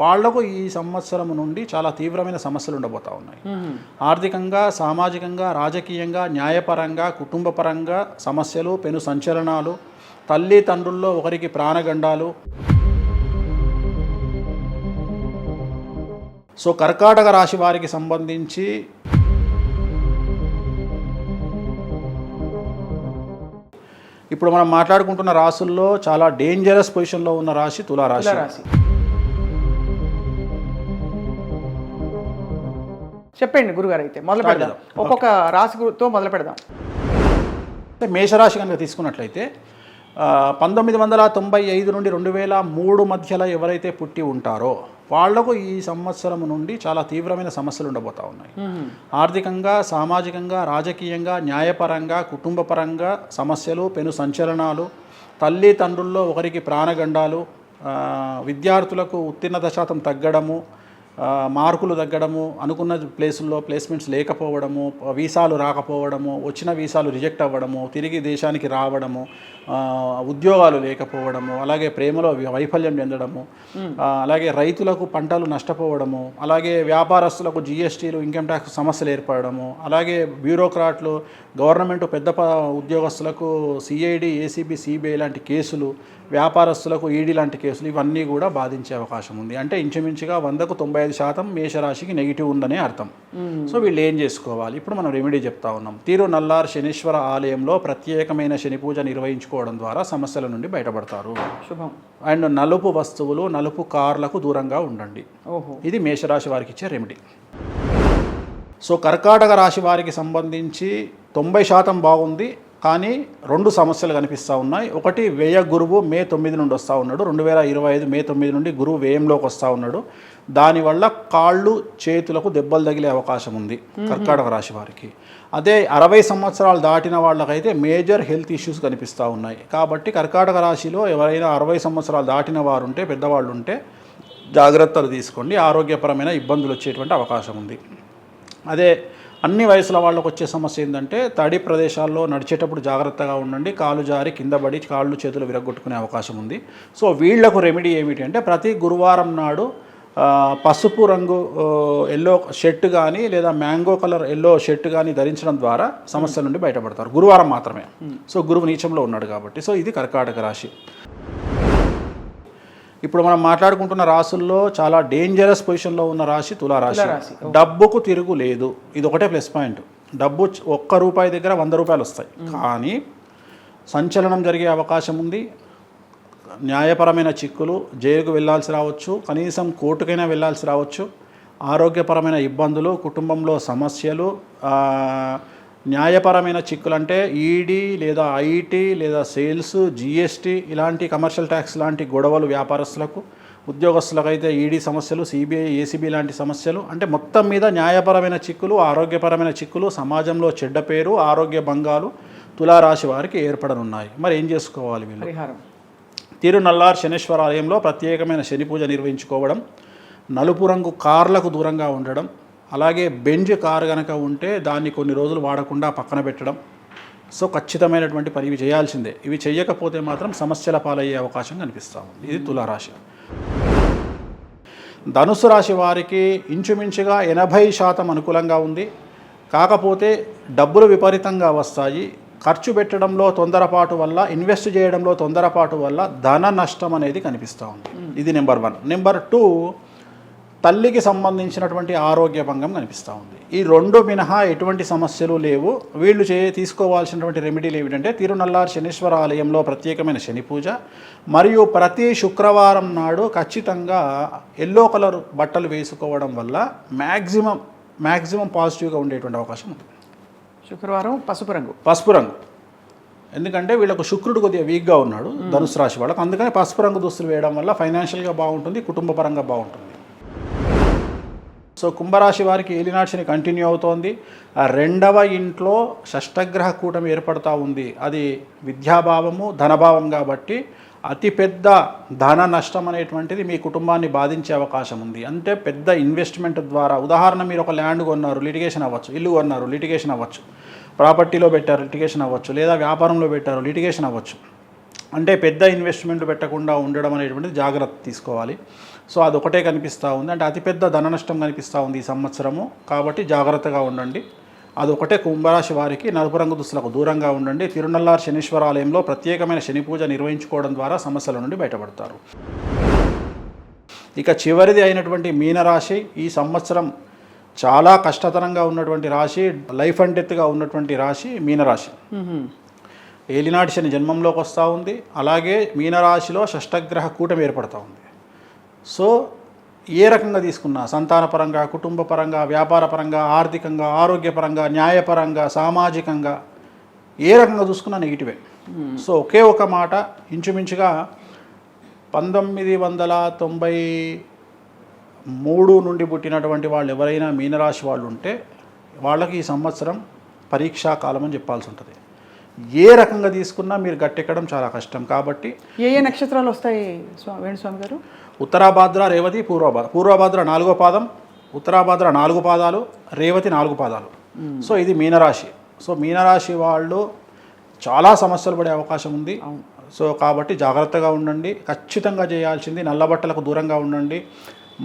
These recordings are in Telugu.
వాళ్ళకు ఈ సంవత్సరం నుండి చాలా తీవ్రమైన సమస్యలు ఉండబోతా ఉన్నాయి. ఆర్థికంగా సామాజికంగా రాజకీయంగా న్యాయపరంగా కుటుంబపరంగా సమస్యలు పెను సంచలనాలు తల్లి తండ్రుల్లో ఒకరికి ప్రాణగండాలు. సో కర్కాటక రాశి వారికి సంబంధించి ఇప్పుడు మనం మాట్లాడుకుంటున్న రాసుల్లో చాలా డేంజరస్ పొజిషన్లో ఉన్న రాశి తులారాశి. రాశి చెప్పండి గురుగారు అయితే మొదలు పెడదాం. ఒక్కొక్క రాశితో మొదలు పెడదాం. అంటే మేషరాశి కనుక తీసుకున్నట్లయితే పంతొమ్మిది వందల తొంభై ఐదు నుండి రెండు వేల మూడు మధ్యలో ఎవరైతే పుట్టి ఉంటారో వాళ్ళకు ఈ సంవత్సరం నుండి చాలా తీవ్రమైన సమస్యలు ఉండబోతా ఉన్నాయి. ఆర్థికంగా సామాజికంగా రాజకీయంగా న్యాయపరంగా కుటుంబపరంగా సమస్యలు పెను సంచలనాలు తల్లి తండ్రుల్లో ఒకరికి ప్రాణగండాలు విద్యార్థులకు ఉత్తీర్ణత శాతం తగ్గడము మార్కులు తగ్గడము అనుకున్న ప్లేసుల్లో ప్లేస్మెంట్స్ లేకపోవడము వీసాలు రాకపోవడము వచ్చిన వీసాలు రిజెక్ట్ అవ్వడము తిరిగి దేశానికి రావడము ఉద్యోగాలు లేకపోవడము అలాగే ప్రేమలో వైఫల్యం చెందడము అలాగే రైతులకు పంటలు నష్టపోవడము అలాగే వ్యాపారస్తులకు జిఎస్టీలు ఇన్కమ్ ట్యాక్స్ సమస్యలు ఏర్పడము అలాగే బ్యూరోక్రాట్లు గవర్నమెంట్ పెద్ద ఉద్యోగస్తులకు సిఐడి ఏసీబీ సిబిఐ లాంటి కేసులు వ్యాపారస్తులకు ఈడీ లాంటి కేసులు ఇవన్నీ కూడా బాధించే అవకాశం ఉంది. అంటే ఇంచుమించుగా వందకు తొంభై ఐదు శాతం మేషరాశికి నెగిటివ్ ఉందనే అర్థం. సో వీళ్ళు ఏం చేసుకోవాలి? ఇప్పుడు మనం రెమెడీ చెప్తా ఉన్నాం. తీరు నల్లార్ శనీశ్వర ఆలయంలో ప్రత్యేకమైన శని పూజ నిర్వహించుకోవడం ద్వారా సమస్యల నుండి బయటపడతారు. శుభం. అండ్ నలుపు వస్తువులు నలుపు కార్లకు దూరంగా ఉండండి. ఓహో. ఇది మేషరాశి వారికి ఇచ్చే రెమెడీ సో కర్కాటక రాశి వారికి సంబంధించి తొంభై శాతం బాగుంది కానీ రెండు సమస్యలు కనిపిస్తూ ఉన్నాయి. ఒకటి వ్యయ గురువు మే తొమ్మిది నుండి వస్తూ ఉన్నాడు. రెండు వేల ఇరవై ఐదు మే తొమ్మిది నుండి గురువు వ్యయంలోకి వస్తూ ఉన్నాడు. దానివల్ల కాళ్ళు చేతులకు దెబ్బలు తగిలే అవకాశం ఉంది కర్కాటక రాశి వారికి. అదే అరవై సంవత్సరాలు దాటిన వాళ్ళకైతే మేజర్ హెల్త్ ఇష్యూస్ కనిపిస్తూ ఉన్నాయి. కాబట్టి కర్కాటక రాశిలో ఎవరైనా అరవై సంవత్సరాలు దాటిన వారు ఉంటే పెద్దవాళ్ళు ఉంటే జాగ్రత్తలు తీసుకోండి. ఆరోగ్యపరమైన ఇబ్బందులు వచ్చేటువంటి అవకాశం ఉంది. అదే అన్ని వయసుల వాళ్ళకు వచ్చే సమస్య ఏంటంటే తడి ప్రదేశాల్లో నడిచేటప్పుడు జాగ్రత్తగా ఉండండి. కాలు జారి కింద పడి కాళ్ళు చేతులు విరగొట్టుకునే అవకాశం ఉంది. సో వీళ్ళకు రెమెడీ ఏమిటి అంటే ప్రతి గురువారం నాడు పసుపు రంగు ఎల్లో షర్ట్ కానీ లేదా మ్యాంగో కలర్ ఎల్లో షర్ట్ కానీ ధరించడం ద్వారా సమస్యల నుండి బయటపడతారు. గురువారం మాత్రమే. సో గురువు నీచంలో ఉన్నాడు కాబట్టి. సో ఇది కర్కాటక రాశి. ఇప్పుడు మనం మాట్లాడుకుంటున్న రాసుల్లో చాలా డేంజరస్ పొజిషన్లో ఉన్న రాశి తులారాశి. డబ్బుకు తిరుగు లేదు. ఇది ఒకటే ప్లస్ పాయింట్ డబ్బు ఒక్క రూపాయి దగ్గర వంద రూపాయలు వస్తాయి. కానీ సంచలనం జరిగే అవకాశం ఉంది. న్యాయపరమైన చిక్కులు జైలుకు వెళ్ళాల్సి రావచ్చు కనీసం కోర్టుకైనా వెళ్ళాల్సి రావచ్చు. ఆరోగ్యపరమైన ఇబ్బందులు కుటుంబంలో సమస్యలు న్యాయపరమైన చిక్కులు అంటే ఈడీ లేదా ఐటీ లేదా సేల్స్ జిఎస్టీ ఇలాంటి కమర్షియల్ ట్యాక్స్ లాంటి గొడవలు వ్యాపారస్తులకు ఉద్యోగస్తులకు అయితే ఈడీ సమస్యలు సిబిఐ ఏసీబీ లాంటి సమస్యలు. అంటే మొత్తం మీద న్యాయపరమైన చిక్కులు ఆరోగ్యపరమైన చిక్కులు సమాజంలో చెడ్డ పేరు ఆరోగ్య భంగాలు తులారాశి వారికి ఏర్పడనున్నాయి. మరి ఏం చేసుకోవాలి వీళ్ళు? తిరునల్లార్ శనేశ్వర ఆలయంలో ప్రత్యేకమైన శని పూజ నిర్వహించుకోవడం నలుపు రంగు కార్లకు దూరంగా ఉండడం అలాగే బెంజ్ కార్ కనుక ఉంటే దాన్ని కొన్ని రోజులు వాడకుండా పక్కన పెట్టడం. సో ఖచ్చితమైనటువంటి పని ఇవి చేయాల్సిందే. ఇవి చేయకపోతే మాత్రం సమస్యల పాలయ్యే అవకాశం కనిపిస్తూ ఉంది. ఇది తులారాశి. ధనుసు రాశి వారికి ఇంచుమించుగా ఎనభై శాతం అనుకూలంగా ఉంది. కాకపోతే డబ్బులు విపరీతంగా వస్తాయి. ఖర్చు పెట్టడంలో తొందరపాటు వల్ల ఇన్వెస్ట్ చేయడంలో తొందరపాటు వల్ల ధన నష్టం అనేది కనిపిస్తూ ఉంది. ఇది నెంబర్ వన్. నెంబర్ టూ తల్లికి సంబంధించినటువంటి ఆరోగ్య భంగం కనిపిస్తూ ఉంది. ఈ రెండు మినహా ఎటువంటి సమస్యలు లేవు. వీళ్ళు చే తీసుకోవాల్సినటువంటి రెమెడీలు ఏమిటంటే తిరునల్లార్ శనీశ్వర ఆలయంలో ప్రత్యేకమైన శని పూజ మరియు ప్రతి శుక్రవారం నాడు ఖచ్చితంగా ఎల్లో కలర్ బట్టలు వేసుకోవడం వల్ల మ్యాక్సిమం మ్యాక్సిమం పాజిటివ్గా ఉండేటువంటి అవకాశం ఉంది శుక్రవారం పసుపు రంగు. పసుపు రంగు. ఎందుకంటే వీళ్ళకు శుక్రుడు కొద్దిగా వీక్గా ఉన్నాడు ధనుసు రాశి వాళ్ళకు. అందుకని పసుపు రంగు దుస్తులు వేయడం వల్ల ఫైనాన్షియల్గా బాగుంటుంది కుటుంబ పరంగా బాగుంటుంది. సో కుంభరాశి వారికి ఏలినాటి శని కంటిన్యూ అవుతోంది. ఆ రెండవ ఇంట్లో షష్టగ్రహ కూటమి ఏర్పడతా ఉంది. అది విద్యాభావము ధనభావం కాబట్టి అతిపెద్ద ధన నష్టం అనేటువంటిది మీ కుటుంబాన్ని బాధించే అవకాశం ఉంది. అంటే పెద్ద ఇన్వెస్ట్మెంట్ ద్వారా ఉదాహరణ మీరు ఒక ల్యాండ్ కొన్నారు లిటిగేషన్ అవ్వచ్చు ఇల్లు కొన్నారు లిటిగేషన్ అవ్వచ్చు. ప్రాపర్టీలో పెట్టారు లిటిగేషన్ అవ్వచ్చు. లేదా వ్యాపారంలో పెట్టారు లిటిగేషన్ అవ్వచ్చు. అంటే పెద్ద ఇన్వెస్ట్మెంట్ పెట్టకుండా ఉండడం అనేటువంటిది జాగ్రత్త తీసుకోవాలి. సో అదొకటే కనిపిస్తూ ఉంది. అంటే అతిపెద్ద ధన నష్టం కనిపిస్తూ ఉంది ఈ సంవత్సరము. కాబట్టి జాగ్రత్తగా ఉండండి. అదొకటే కుంభరాశి వారికి నలుపు రంగు దుస్తులకు దూరంగా ఉండండి. తిరునల్లార్ శనీశ్వర ఆలయంలో ప్రత్యేకమైన శని పూజ నిర్వహించుకోవడం ద్వారా సమస్యల నుండి బయటపడతారు. ఇక చివరిది అయినటువంటి మీనరాశి ఈ సంవత్సరం చాలా కష్టతరంగా ఉన్నటువంటి రాశి లైఫ్ అండ్ డెత్గా ఉన్నటువంటి రాశి మీనరాశి. ఏలినాటి శని జన్మంలోకి వస్తూ ఉంది. అలాగే మీనరాశిలో షష్టగ్రహ కూటమి ఏర్పడుతూ ఉంది. సో ఏ రకంగా తీసుకున్నా? సంతానపరంగా కుటుంబపరంగా వ్యాపారపరంగా ఆర్థికంగా ఆరోగ్యపరంగా న్యాయపరంగా సామాజికంగా ఏ రకంగా చూసుకున్నా నెగిటివే. సో ఒకే ఒక మాట ఇంచుమించుగా పంతొమ్మిది వందల తొంభై మూడు నుండి పుట్టినటువంటి వాళ్ళు ఎవరైనా మీనరాశి వాళ్ళు ఉంటే వాళ్ళకి ఈ సంవత్సరం పరీక్షా కాలం అని చెప్పాల్సి ఉంటుంది. ఏ రకంగా తీసుకున్నా మీరు గట్టెక్కడం చాలా కష్టం. కాబట్టి ఏ ఏ నక్షత్రాలు వస్తాయి స్వా వేణుస్వామి గారు? ఉత్తరాభాద్ర రేవతి పూర్వభాద్ర పూర్వభాద్ర నాలుగో పాదం ఉత్తరాభాద్ర నాలుగు పాదాలు రేవతి నాలుగు పాదాలు. సో ఇది మీనరాశి. సో మీనరాశి వాళ్ళు చాలా సమస్యలు పడే అవకాశం ఉంది. సో కాబట్టి జాగ్రత్తగా ఉండండి. ఖచ్చితంగా చేయాల్సింది నల్ల బట్టలకు దూరంగా ఉండండి.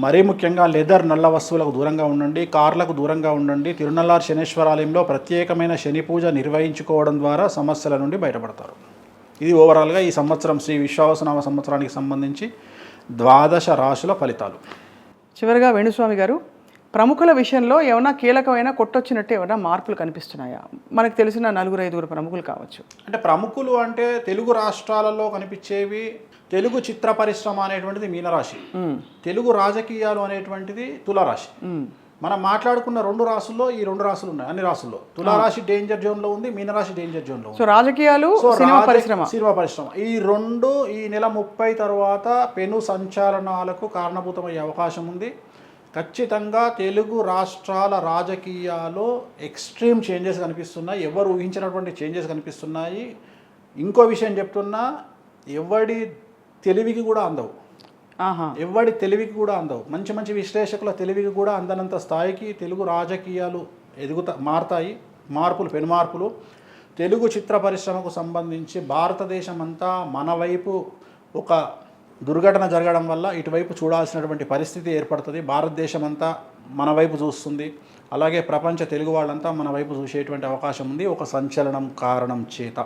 మరీ ముఖ్యంగా లెదర్ నల్ల వస్తువులకు దూరంగా ఉండండి. కార్లకు దూరంగా ఉండండి. తిరునల్లార్ శనేశ్వరాలయంలో ప్రత్యేకమైన శని పూజ నిర్వహించుకోవడం ద్వారా సమస్యల నుండి బయటపడతారు. ఇది ఓవరాల్గా ఈ సంవత్సరం శ్రీ విశ్వావసనామ సంవత్సరానికి సంబంధించి ద్వాదశ రాశుల ఫలితాలు. చివరిగా వేణుస్వామి గారు ప్రముఖుల విషయంలో ఏమైనా కీలకమైన కొట్టొచ్చినట్టు ఏమైనా మార్పులు కనిపిస్తున్నాయా? మనకు తెలిసిన నలుగురు ఐదుగురు ప్రముఖులు కావచ్చు. అంటే ప్రముఖులు అంటే తెలుగు రాష్ట్రాలలో కనిపించేవి తెలుగు చిత్ర పరిశ్రమ అనేటువంటిది మీనరాశి. తెలుగు రాజకీయాలు అనేటువంటిది తులారాశి. మనం మాట్లాడుకున్న రెండు రాసుల్లో ఈ రెండు రాసులు ఉన్నాయి. అన్ని రాసుల్లో. తులారాశి డేంజర్ జోన్లో ఉంది మీనరాశి డేంజర్ జోన్లో ఉంది సో రాజకీయాలు సినిమా పరిశ్రమ. సినిమా పరిశ్రమ. ఈ రెండు ఈ నెల ముప్పై తర్వాత పెను సంచలనాలకు కారణభూతమయ్యే అవకాశం ఉంది. ఖచ్చితంగా తెలుగు రాష్ట్రాల రాజకీయాల్లో ఎక్స్ట్రీమ్ చేంజెస్ కనిపిస్తున్నాయి. ఎవరు ఊహించినటువంటి చేంజెస్ కనిపిస్తున్నాయి. ఇంకో విషయం చెప్తున్నా ఎవడి తెలివికి కూడా అందవు. ఎవడి తెలివికి కూడా అందవు. మంచి మంచి విశ్లేషకుల తెలివికి కూడా అందనంత స్థాయికి తెలుగు రాజకీయాలు ఎదుగుతా మారతాయి. మార్పులు పెనుమార్పులు. తెలుగు చిత్ర పరిశ్రమకు సంబంధించి భారతదేశం అంతా మన వైపు ఒక దుర్ఘటన జరగడం వల్ల ఇటువైపు చూడాల్సినటువంటి పరిస్థితి ఏర్పడుతుంది. భారతదేశం అంతా మన వైపు చూస్తుంది. అలాగే ప్రపంచ తెలుగు వాళ్ళంతా మన వైపు చూసేటువంటి అవకాశం ఉంది. ఒక సంచలనం కారణం చేత.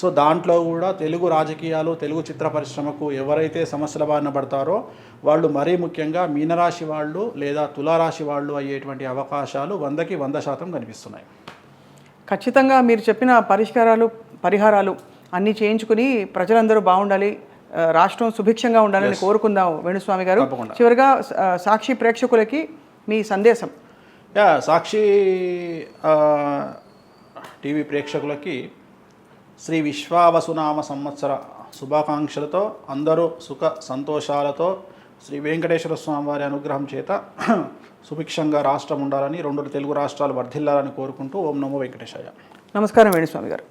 సో దాంట్లో కూడా తెలుగు రాజకీయాలు తెలుగు చిత్ర పరిశ్రమకు ఎవరైతే సమస్యల బారిన పడతారో వాళ్ళు మరీ ముఖ్యంగా మీనరాశి వాళ్ళు లేదా తులారాశి వాళ్ళు అయ్యేటువంటి అవకాశాలు వందకి వంద శాతం కనిపిస్తున్నాయి. ఖచ్చితంగా మీరు చెప్పిన పరిష్కారాలు పరిహారాలు అన్నీ చేయించుకుని ప్రజలందరూ బాగుండాలి రాష్ట్రం సుభిక్షంగా ఉండాలని కోరుకుందాం వేణుస్వామి గారు. చివరిగా సాక్షి ప్రేక్షకులకి మీ సందేశం. యా సాక్షి టీవీ ప్రేక్షకులకి శ్రీ విశ్వావసునామ సంవత్సర శుభాకాంక్షలతో అందరూ సుఖ సంతోషాలతో శ్రీ వెంకటేశ్వర స్వామి వారి అనుగ్రహం చేత సుభిక్షంగా రాష్ట్రం ఉండాలని రెండు తెలుగు రాష్ట్రాలు వర్ధిల్లాలని కోరుకుంటూ ఓం నమో వెంకటేశాయ. నమస్కారం వేణుస్వామి గారు.